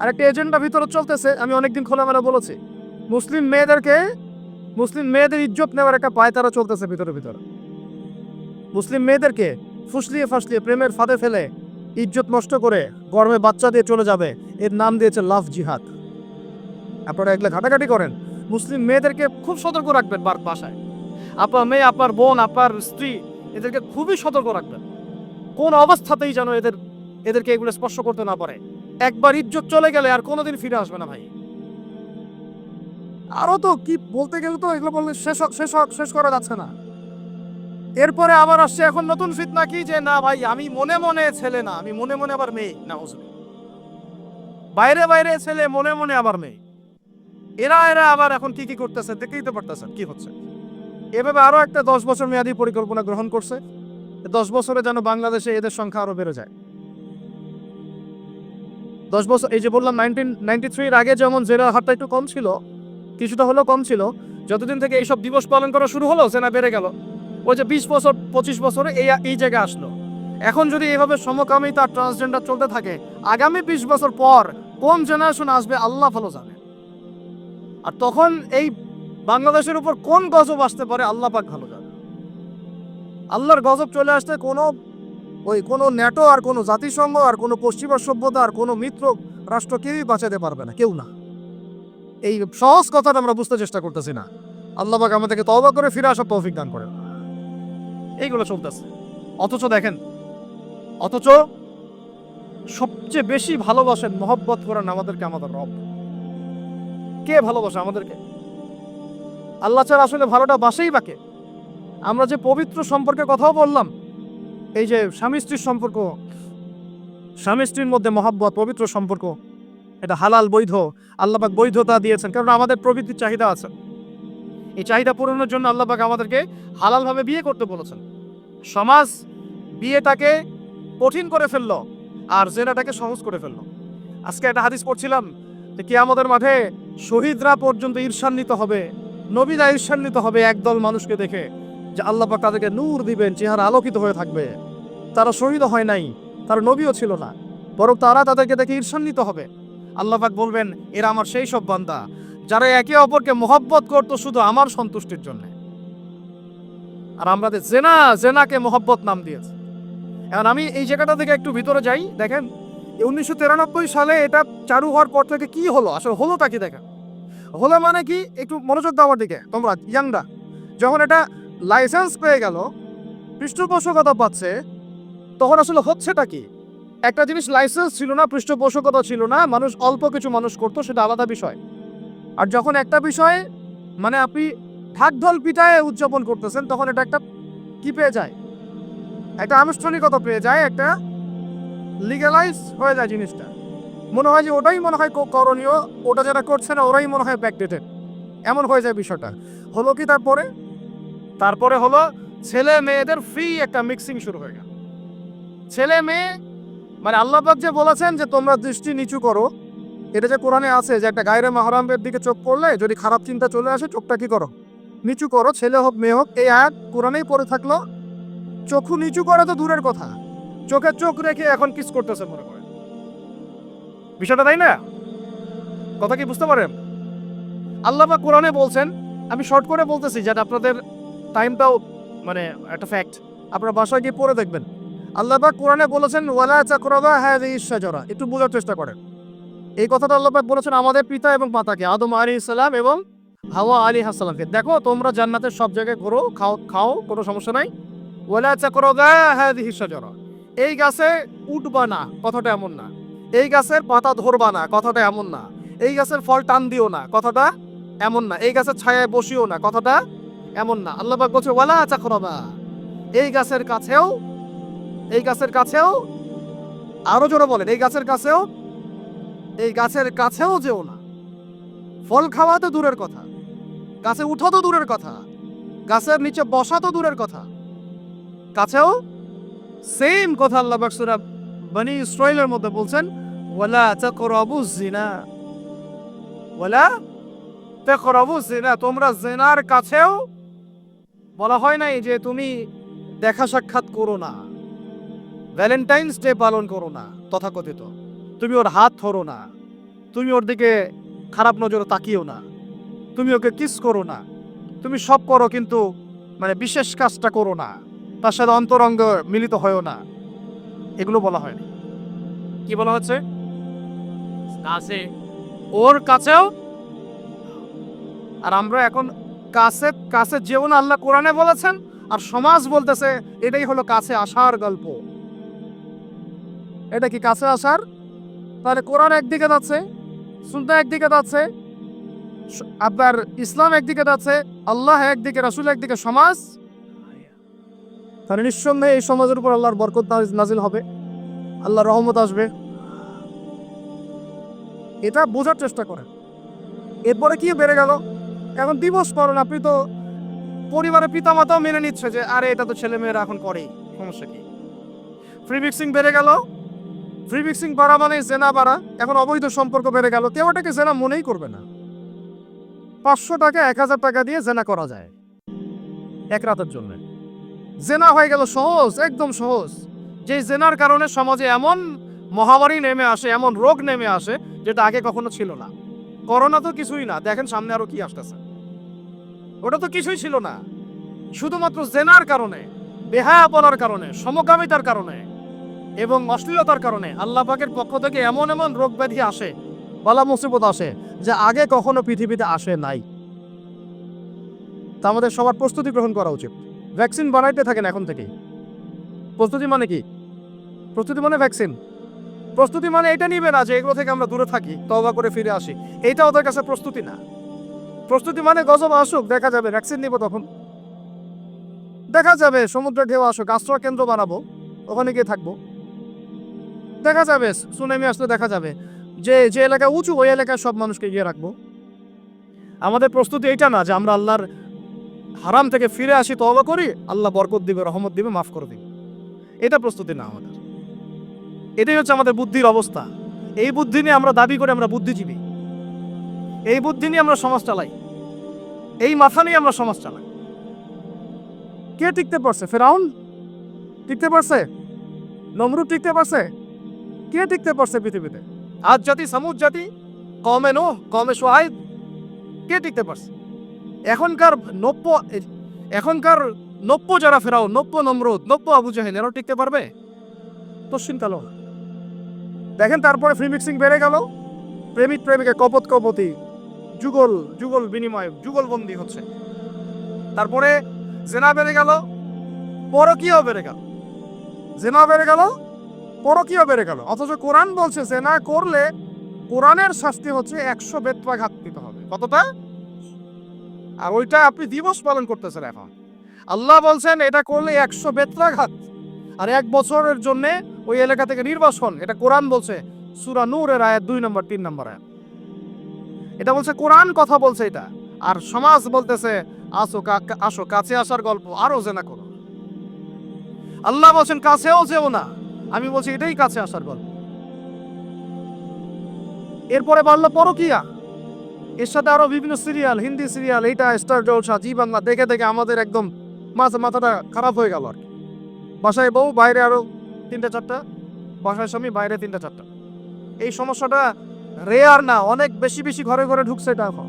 আর একটা এজেন্ডা ভিতরে চলতেছে, আমি অনেকদিন খোলামেলা বলেছি। মুসলিম মেয়েদেরকে, মুসলিম মেয়েদের ইজ্জত নেওয়ার একটা পায়তারা চলতেছে ভিতরে ভিতরে। মুসলিম মেয়েদেরকে ফুসলিয়ে ফাসলিয়ে প্রেমের ফাঁদে ফেলে ইজ্জত নষ্ট করে গরমে বাচ্চা দিয়ে চলে যাবে। এর নাম দিয়েছে লাভ জিহাদ। আপনারা এগুলো ঘাটাঘাটি করেন, মুসলিম মেয়েদেরকে খুব সতর্ক রাখবেন বার বাসায়। আপনার মেয়ে আপনার বোন আপনার স্ত্রী, এদেরকে খুবই সতর্ক রাখবেন। কোন অবস্থাতেই যেন এদের, এদেরকে এগুলো স্পর্শ করতে না পারে। একবার ইজ্জত চলে গেলে আর কোনোদিন ফিরে আসবে না ভাই। আরও তো কি বলতে গেলে তো এগুলো বললে শেষ শেষ শেষ করা যাচ্ছে না। এরপরে আবার আসছে এখন নতুন ফিতনা কি যে, না ভাই, আমি মনে মনে ছেলে না, আমি মনে মনে আবার মেয়ে না বাইরে বাইরে ছেলে, মনে মনে আবার মেয়ে। এরা এরা আবার এখন কি কি করতেছে দেখেই তো পারতেছেন কি হচ্ছে। এভাবে আরও একটা দশ বছর মেয়াদী পরিকল্পনা গ্রহণ করছে। দশ বছরে যেন বাংলাদেশে এদের সংখ্যা আরও বেড়ে যায়। দশ বছর, এই যে বললাম নাইনটিন নাইনটি থ্রির আগে যেমন জেরা হারটা একটু কম ছিল, কিছুটা হলেও কম ছিল, যতদিন থেকে এইসব দিবস পালন করা শুরু হলো সেনা বেড়ে গেল। ওই যে বিশ বছর, পঁচিশ বছরে এই এই জায়গায় আসলো। এখন যদি এভাবে সমকামিতা ট্রান্সজেন্ডার চলতে থাকে, আগামী বিশ বছর পর কোন জেনারেশন আসবে, আল্লাহ ভালো জানে। আর তখন এই বাংলাদেশের উপর কোন গজব আসতে পারে, আল্লাহ পাক ভালো জানে। আল্লাহর গজব চলে আসতে কোনো ওই কোনো ন্যাটো আর কোনো জাতিসংঘ আর কোনো পশ্চিমা সভ্যতা আর কোনো মিত্র রাষ্ট্র কেউই বাঁচাতে পারবে না, কেউ না। এই সহজ কথাটা আমরা বুঝতে চেষ্টা করতেছি না। আল্লাহ পাক আমাদেরকে তওবা করে ফিরে আসার তৌফিক দান করেন। এইগুলো চলতেছে। অথচ দেখেন, অথচ সবচেয়ে বেশি ভালোবাসেন মহব্বত করেন আমাদেরকে আমাদের রব। কে ভালোবাসে আমাদেরকে? আল্লাহ ছাড়া আসলে ভালোটা বাসেই বাকে। আমরা যে পবিত্র সম্পর্কে কথাও বললাম এই যে স্বামী স্ত্রীর সম্পর্ক, স্বামী স্ত্রীর মধ্যে মহাব্বত, পবিত্র সম্পর্ক, এটা হালাল বৈধ আল্লাহবাক বৈধতা দিয়েছেন, কারণ আমাদের প্রবৃত্তির চাহিদা আছে। এই চাহিদা পূরণের জন্য আল্লাহবাক আমাদেরকে হালালভাবে বিয়ে করতে বলেছেন। সমাজ বিয়েটাকে কঠিন করে ফেলল আর জেনাটাকে সহজ করে ফেলল। আজকে একটা হাদিস পড়ছিলাম যে কি আমাদের মাঠে শহীদরা পর্যন্ত ঈর্ষান্বিত হবে, নবীরা ঈর্ষান্বিত হবে, একদল মানুষকে দেখে। যে আল্লাহ পাক তাদেরকে নূর দিবেন, চেহারা আলোকিত হয়ে থাকবে। তারা শহীদ হয় নাই, তারা নবীও ছিল না, বরং তারা তাদেরকে দেখে ঈর্ষান্বিত হবে। আল্লাহ পাক বলবেন, এরা আমার সেই সব বান্দা, যারা একে অপরকে মোহব্বত করতো শুধু আমার সন্তুষ্টির জন্য। আর আমরা জেনা, জেনাকে মোহব্বত নাম দিয়েছি। এখন আমি এই জায়গাটা থেকে একটু ভিতরে যাই, দেখেন উনিশশো তিরানব্বই সালে এটা চালু হওয়ার পর থেকে কি হলো? আসলে হলোটা কি দেখেন? হলো মানে কি? একটু মনোযোগ দেওয়ার দিকে, তোমরা, ইয়াংরা। যখন এটা লাইসেন্স পেয়ে গেল, পৃষ্ঠপোষকতা পাচ্ছে, তখন আসলে হচ্ছেটা কি? একটা জিনিস লাইসেন্স ছিল না, পৃষ্ঠপোষকতা ছিল না, মানুষ অল্প কিছু মানুষ করতো, সেটা আলাদা বিষয়। আর যখন একটা বিষয়ে মানে আপনি ঢাকঢোল পিটায় উদযাপন করতেছেন, তখন এটা একটা কি পেয়ে যায়? একটা আনুষ্ঠানিকতা পেয়ে যায়, একটা লিগালাইজ হয়ে যায় জিনিসটা। মনে হয় যে ওটাই মনে হয় করণীয়, ওটা যারা করছে না, ওরাই মনে হয় ব্যাকডেটেড এমন হয়ে যায় বিষয়টা। হলো কি তারপরে? তারপরে হলো ছেলে মেয়েদের ফ্রি একটা মিক্সিং শুরু হয়ে গেল। ছেলে মেয়ে মানে আল্লাহ পাক যে বলেছেন যে তোমরা দৃষ্টি নিচু করো, এটা যে কোরআনে আছে যে একটা গায়রে মাহরামের দিকে চোখ পড়লে যদি খারাপ চিন্তা চলে আসে, চোখটা কি করো? নিচু করো, ছেলে হোক, মেয়ে হোক, এই আয়াত কোরআনেই পড়ে থাকল। চক্ষু নিচু করা তো দূরের কথা। চোখে চোখ রেখে এখন কিস করতেছে মনে করেন বিষয়টা তাই না? কথা কি বুঝতে পারেন? আল্লাহ কোরআনে বলছেন, আমি শর্ট করে বলতেছি যাতে আপনাদের টাইমটাও মানে একটা ফ্যাক্ট আপনারা বাসায় গিয়ে পড়ে দেখবেন। আল্লাহ পাক কোরআনে বলেছেন, ওয়ালা চাকরাবা হাদিহি শাজারা। একটু বোঝার চেষ্টা করেন। এই কথাটা আল্লাহ পাক বলেছেন আমাদের পিতা এবং মাতাকে, আদম আলী ইসলাম এবং হাওয়া আলী হাসালামকে দেখো, তোমরা জান্নাতের সব জায়গায় ঘোরো, খাও খাও, কোনো সমস্যা নাই। ওয়ালা চাকরাবা হাদিহি শাজারা। এই গাছে উঠবা না, কথাটা এমন না। এই গাছের পাতা ধরবা না, কথাটা এমন না। এই গাছের ফল টান দিও না, কথাটা এমন না। এই গাছের ছায়ায় বসিও না, কথাটা এমন না। আল্লাহ বলছে, ওয়ালা চাকরাবা এই গাছের কাছেও, এই গাছের কাছেও, আরও জোরে বলেন, এই গাছের কাছেও, এই গাছের কাছেও যেও না। ফল খাওয়া তো দূরের কথা, গাছে উঠা তো দূরের কথা, গাছের নিচে বসা তো দূরের কথা। কাছেও সেম কথা আল্লাহ পাক সূরা বনি ইসরাইলের মধ্যে বলছেন, ওয়ালা তাকরাবু জিনা ওয়ালা তাকরাবু জিনা তোমরা জিনার কাছেও বলা হয় নাই যে তুমি দেখা সাক্ষাৎ করো না। ভ্যালেন্টাইন্স ডে পালন করো না তথাকথিত। তুমি ওর হাত ধরো না। তুমি ওর দিকে খারাপ নজরে তাকিও না। তুমি ওকে কিস করো না। তুমি সব করো কিন্তু মানে বিশেষ কাজটা করো না। তার সাথে অন্তরঙ্গ মিলিত হয়েও না। এগুলো বলা হয়নি কি বলা হচ্ছে? কাছে। ওর কাছেও? আর আমরা এখন কাছে কাছে যেও না আল্লাহ কোরআনে বলেছেন, আর সমাজ বলতেছে, এটাই হলো কাছে আসার গল্প। এটা কি কাছে আসার? তাহলে কোরআন একদিকে যাচ্ছে সুন্না একদিকে যাচ্ছে আপনার ইসলাম একদিকে যাচ্ছে, আল্লাহ একদিকে, রাসুল একদিকে, সমাজ? তাহলে নিঃসন্দেহে এই সমাজের উপর আল্লাহর বরকত নাজ- নাজিল হবে। আল্লাহর রহমত আসবে। এটা বোঝার চেষ্টা করেন। এরপরে কি বেড়ে গেল? এখন দিবস পালন আপনি তো পরিবারের পিতামাতাও মেনে নিচ্ছে যে, আরে, এটা তো ছেলে মেয়েরা এখন করেই, সমস্যা কি? ফ্রি মিক্সিং বেড়ে গেল। ফ্রি মিক্সিং বাড়া মানে জেনা বাড়া, এখন অবৈধ সম্পর্ক বেড়ে গেল। কেউ এটাকে জেনা মনেই করবে না। পাঁচশো টাকা, এক হাজার টাকা দিয়ে জেনা করা যায়। এক রাতের জন্য। জেনা হয়ে গেল সহজ, একদম সহজ। যে জেনার কারণে সমাজে এমন মহামারী নেমে আসে, এমন রোগ নেমে আসে, যেটা আগে কখনো ছিল না। করোনা তো কিছুই না। দেখেন সামনে আরও কি আসতেছে। ওটা তো কিছুই ছিল না। শুধুমাত্র জেনার কারণে, বেহায়াপনার কারণে, সমকামিতার কারণে এবং অশ্লীলতার কারণে আল্লাহ পাকের পক্ষ থেকে এমন এমন রোগ ব্যাধি আসে, বালা মুসিবত আসে, যে আগে কখনো পৃথিবীতে আসে নাই। তা আমাদের সবার প্রস্তুতি গ্রহণ করা উচিত। ভ্যাকসিন বানাইতে থাকেন এখন থেকে প্রস্তুতি মানে কি? প্রস্তুতি মানে ভ্যাকসিন। প্রস্তুতি মানে এটা নিবে না যে এগুলো থেকে আমরা দূরে থাকি তবা করে ফিরে আসি। এইটা ওদের কাছে প্রস্তুতি না। প্রস্তুতি মানে গজব আসুক, দেখা যাবে ভ্যাকসিন নিব তখন। দেখা যাবে, সমুদ্রের ঢেউ আসুক আশ্রয় কেন্দ্র বানাবো, ওখানে গিয়ে থাকব। দেখা যাবে, সুনামি আসলে দেখা যাবে। যে যে এলাকা উঁচু, ওই এলাকায় সব মানুষকে গিয়ে রাখব। আমাদের প্রস্তুতি এইটা না যে আমরা আল্লাহর হারাম থেকে ফিরে আসি তবা করি, আল্লাহ বরকত দিবে, রহমত দিবে, মাফ করে দিবে। এটা প্রস্তুতি না আমাদের। এটাই হচ্ছে আমাদের বুদ্ধির অবস্থা। এই বুদ্ধি নিয়ে আমরা দাবি করে আমরা বুদ্ধিজীবী। এই বুদ্ধি নিয়ে আমরা সমাজ চালাই। এই মাথা নিয়ে আমরা সমাজ চালাই। কে টিকতে পারছে? ফেরাউন? টিকতে পারছে? নমরুদ টিকতে পারছে? কে টিকতে পারছে পৃথিবীতে? আজ জাতি, সামুদ জাতি কমে নো কমে সোহাইদ কে টিকতে পারছে? এখনকার নব্য এখনকার নব্য যারা ফেরাও নব্য নমরুদ, নব্য আবু জাহেল, এরাও টিকতে পারবে? তশ্বিন কালো দেখেন তারপরে ফ্রি মিক্সিং বেড়ে গেল। প্রেমিক প্রেমিকা, কপত কপতি, যুগল যুগল বিনিময় যুগলবন্দি হচ্ছে। তারপরে জেনা বেড়ে গেল, পরকীয় বেড়ে গেল। জেনা বেড়ে গেল, পরকীয় বেড়ে গেল। অথচ কোরআন বলছে, জেনা করলে কোরআনের শাস্তি হচ্ছে একশো বেত্রাঘাত দিতে হবে। কতটা? আর ওইটা আপনি দিবস পালন করতেছেন এখন। আল্লাহ বলছেন, এটা করলে একশো বেত্রাঘাত আর এক বছরের জন্য ওই এলাকা থেকে নির্বাসন, এটা কোরআন বলছে, সুরা নূরের আয়াত দুই নম্বর, তিন নম্বর আয়াত। এটা বলছে, কোরআন কথা বলছে এটা। আর সমাজ বলতেছে, আসো আসো, কাছে আসার গল্প আরও জেনা করো। আল্লাহ বলছেন, কাছেও যেও না। আমি বলছি, এটাই কাছে আসার গল্প। এরপরে বাড়লো পরকিয়া। এর সাথে আরও বিভিন্ন সিরিয়াল, হিন্দি সিরিয়াল, এইটা, স্টার জলসা, জি বাংলা, দেখে দেখে আমাদের একদম মাথা মাথাটা খারাপ হয়ে গেল আর কি। বাসায় বউ, বাইরে আরও তিনটা চারটা, বাসায় স্বামী, বাইরে তিনটা চারটা। এই সমস্যাটা রেয়ার না, অনেক বেশি বেশি ঘরে ঘরে ঢুকছে এটা এখন।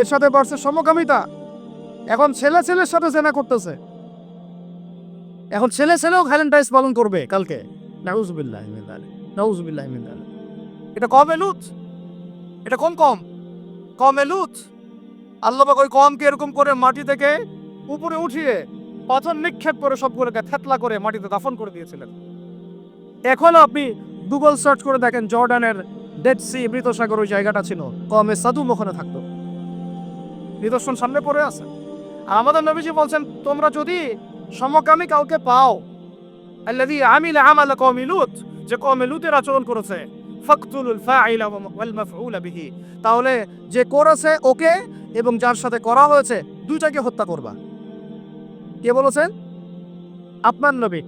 এর সাথে বাড়ছে সমকামিতা। এখন ছেলে ছেলের সাথে জেনা করতেছে। এখন ছেলে ছেলেও ভ্যালেন্টাইন্স পালন করবে কালকে। নাউজুবিল্লাহ নাউজুবিল্লাহ এটা কমে লুত এটা কম কম? কম লুত আল্লাহ ওই কমকে এরকম করে মাটি থেকে উপরে উঠিয়ে পাথর নিক্ষেপ করে সবগুলোকে থেতলা করে মাটিতে দাফন করে দিয়েছিলেন। এখনও আপনি গুগল সার্চ করে দেখেন জর্ডানের ডেড সি মৃত সাগর ওই জায়গাটা ছিল। কমে সাদুম ওখানে থাকতো। নিদর্শন সামনে পড়ে আছে। আর আমাদের নবীজি বলছেন, তোমরা যদি সমকামী কাউকে পাও, আল্লাযী আমিলা আমালা কওমি লুত যে কওমে লুতের আচরণ করেছে তাহলে যে করেছে ওকে এবং যার সাথে করা হয়েছে, দুইটাকে হত্যা করবা। কে বলেছেন? আপনার নবী।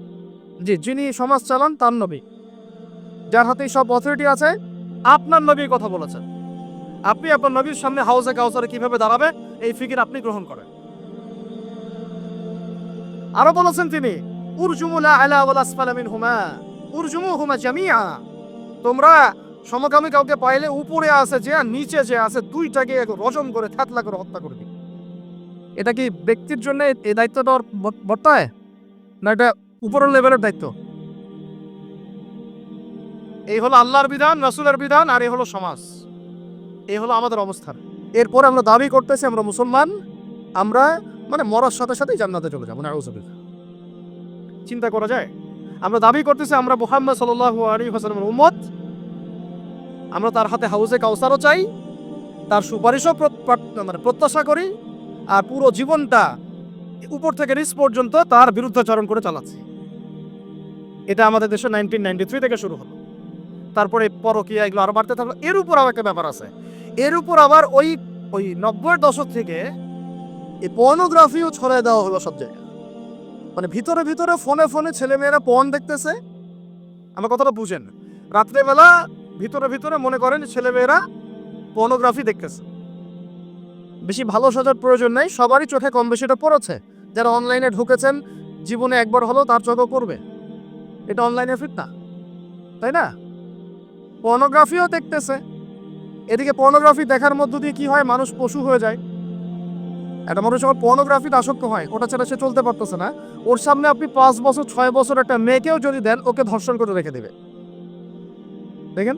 জি, যিনি সমাজ চালান, তার নবী। যার হাতে সব অথরিটি আছে, আপনার নবীর কথা বলেছেন। আপনি আপনার নবীর সামনে হাউসে কাউসারে কীভাবে দাঁড়াবে, এই ফিকির আপনি গ্রহণ করেন। আরও বলেছেন তিনি উরজুমুলা উরজুমুহুমা জামিআ। তোমরা সমকামী কাউকে পাইলে উপরে আছে যে নিচে যে আছে, দুইটাকে রজম করে, থাতলা করে হত্যা করে এটা কি ব্যক্তির জন্য এই দায়িত্বটা ওর বর্তায় না এটা উপরের লেভেলের দায়িত্ব? এই হলো আল্লাহর বিধান, রাসূলের বিধান, আর এই হলো সমাজ। এই হলো আমাদের অবস্থান। এরপর আমরা দাবি করতেছি, আমরা মুসলমান, আমরা মানে মরার সাথে সাথেই জান্নাতে চলে যাব না চিন্তা করা যায়? আমরা দাবি করতেছি, আমরা মুহাম্মদ সাল্লাল্লাহু আলাইহি ওয়াসাল্লামের উম্মত। আমরা তার হাতে হাউসে কাউসারও চাই, তার সুপারিশও মানে প্রত্যাশা করি। আর পুরো জীবনটা উপর থেকে নিচ পর্যন্ত তার বিরুদ্ধাচরণ করে চালাচ্ছি। এটা আমাদের দেশে নাইনটিন নাইনটি থ্রি থেকে শুরু হলো। তারপরে পরকিয়া এগুলো আরও বাড়তে থাকল। এর উপর আবার একটা ব্যাপার আছে। এর উপর আবার ওই ওই নব্বই দশক থেকে এই পর্নোগ্রাফিও ছড়ায় দেওয়া হলো সব জায়গায়। মানে ভিতরে ভিতরে ফোনে ফোনে ছেলেমেয়েরা পর্ন দেখতেছে। আমার কথাটা বুঝেন রাত্রেবেলা ভিতরে ভিতরে মনে করেন ছেলেমেয়েরা পর্নোগ্রাফি দেখতেছে। বেশি ভালো সাজার প্রয়োজন নাই, সবারই চোখে কম বেশি এটা পড়েছে। যারা অনলাইনে ঢুকেছেন, জীবনে একবার হলো তার চোখও পড়বে। এটা অনলাইনে ফিট না তাই না? পর্নোগ্রাফিও দেখতেছে। এদিকে পর্নোগ্রাফি দেখার মধ্য দিয়ে কি হয়? মানুষ পশু হয়ে যায়। একটা মানুষ যখন পর্নোগ্রাফিতে আসক্ত হয়, ওটা ছাড়া সে চলতে পারতেছে না। ওর সামনে আপনি পাঁচ বছর, ছয় বছর একটা মেয়েকেও যদি দেন, ওকে ধর্ষণ করে রেখে দেবে। দেখেন?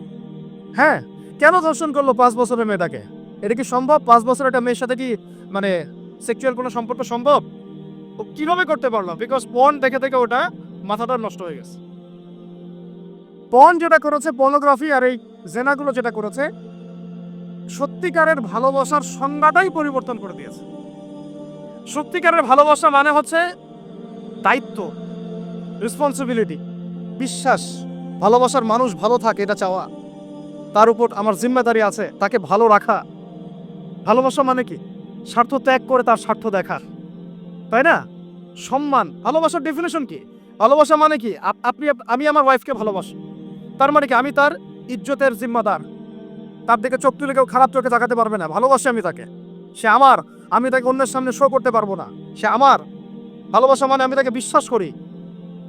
হ্যাঁ কেন ধর্ষণ করল পাঁচ বছরের মেয়েটাকে? এটা কি সম্ভব? পাঁচ বছর একটা মেয়ের সাথে কি মানে সেক্সুয়াল কোনো সম্পর্ক সম্ভব? ও কীভাবে করতে পারল? বিকজ পন দেখে দেখে ওটা মাথাটা নষ্ট হয়ে গেছে। পন যেটা করেছে পর্নোগ্রাফি আর এই জেনাগুলো যেটা করেছে, সত্যিকারের ভালোবাসার সংজ্ঞাটাই পরিবর্তন করে দিয়েছে। সত্যিকারের ভালোবাসা মানে হচ্ছে দায়িত্ব রেসপন্সিবিলিটি বিশ্বাস, ভালোবাসার মানুষ ভালো থাকে, এটা চাওয়া। তার উপর আমার জিম্মেদারি আছে, তাকে ভালো রাখা। ভালোবাসা মানে কি? স্বার্থ ত্যাগ করে তার স্বার্থ দেখা তাই না? সম্মান। ভালোবাসার ডেফিনেশন কি? ভালোবাসা মানে কি? আপ- আপনি আমি আমার ওয়াইফকে ভালোবাসি। তার মানে কি? আমি তার ইজ্জতের জিম্মাদার। তার দিকে চোখ তুলে কেউ খারাপ চোখে তাকাতে পারবে না। ভালোবাসি আমি তাকে। সে আমার। আমি তাকে অন্যের সামনে শো করতে পারব না। সে আমার। ভালোবাসা মানে আমি তাকে বিশ্বাস করি।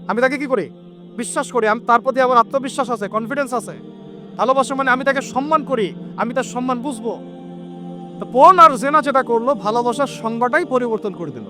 আমি তাকে কি করি? বিশ্বাস করি। আমি তার প্রতি আমার আত্মবিশ্বাস আছে কনফিডেন্স আছে। ভালোবাসা মানে আমি তাকে সম্মান করি। আমি তার সম্মান বুঝব। তো পণ আর জেনা যেটা করল ভালোবাসার সংজ্ঞাটাই পরিবর্তন করে দিল।